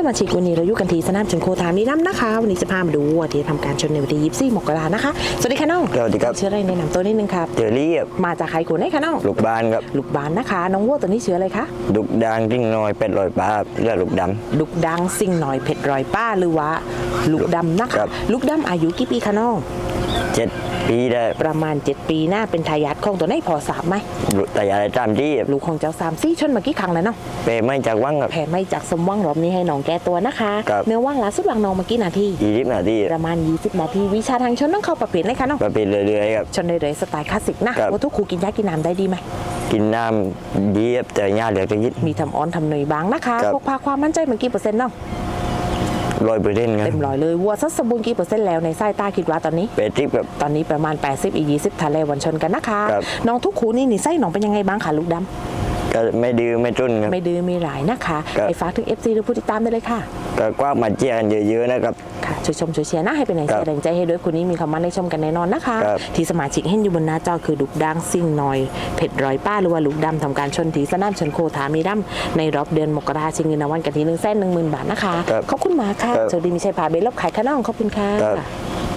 สมาชิกวันนี้เราอยู่กันที่สนามชนโคทามีน้ำนะคะ วันนี้จะพามาดูวัวที่ทำการชนในวันที่ยี่สิบมกรานะคะ สวัสดีค่ะน้องสวัสดีครับชื่ออะไรแนะนำตัวนิดนึงครับเจอรี่ครับมาจากใครคนไหนคะน้องลูกบ้านครับลูกบานนะคะ น้องวัวตัวนี้ชื่ออะไรคะดุกดางทิ้งน้อยเป็ดลอยปลาครับเลือดลูกดลูกดังสิ่งหน่อยเผ็ดรอยป้าหรือว่าลูกดำนะคะครับลูกดำอายุกี่ปีคะน้องำเจ็ด ปีได้ประมาณ 7 ปีหน้าเป็นทายาทของตัวไหนพอทราบไหมลูกแต่ยาได้ตามที่ครับลูกของเจ้าสามซี่ชนมากี่ครั้งแล้วเนาะเปรย์ไม่จากว่างครับแผ่ไม่จากสมว่างรอบนี้ให้น้องแก้ตัวนะคะครับเนื้อว่างล่าสุดวางน้องมากี่นาทียี่สิบนาทีประมาณ 20 นาทีวิชาทางชนต้องเข้าประเภทเลยค่ะน้องประเภทเรื่อยๆครับชนเรื่อยๆสไตล์คลาสสิกนะครับว่าทุกครูกินยากินน้ำได้ดีไหมกินน้ำดีครับแต่ยาเหลือจะยิดมีทำออนทำหน่อยบางนะคะครับพวกพาความมั่นใจมันกี่เปอร์เซ็นต์เนาะ ร้อยเปอร์เซ็นต์ครับเต็มร้อยเลยวัวสัดสมบูรณ์กี่เปอร์เซ็นต์แล้วในสายตาคิดว่าตอนนี้เป็ดทิพย์ครับ ตอนนี้ประมาณ 80 อีก20ทะเลวันชนกันนะคะ ครับ น้องทุกครูนี่นี่ไส้น้องเป็นยังไงบ้างคะลูกดำก็ไม่ดื้อไม่จุนครับ ไม่ดื้อไม่หลายนะคะครับ ไปฝากถึง FC หรือผู้ติดตามได้เลยค่ะ ก็กว้างมาเจียกันเยอะๆนะครับ ค่ะช่วยชมช่วยเชียร์นะให้เป็นแรงใจครับแรงใจให้ด้วยคนนี้มีคำมั่นในชมกันแน่นอนนะคะ ครับ ที่สมาชิกเห็นอยู่บนหน้าจอคือดุกดังซิ่งนอย เผ็ดรอยป้าหรือว่าลูกดำทำการชนทีสนามชนโคถามีดำในรอบเดือนมกราชิงเงินรางวัลกันทีหนึ่งแสนหนึ่งหมื่นบาทนะคะครับขอบคุณมากค่ะครับสวัสดีมีชัยพาเบลลบขายขนมขอบคุณค่ะ ครับ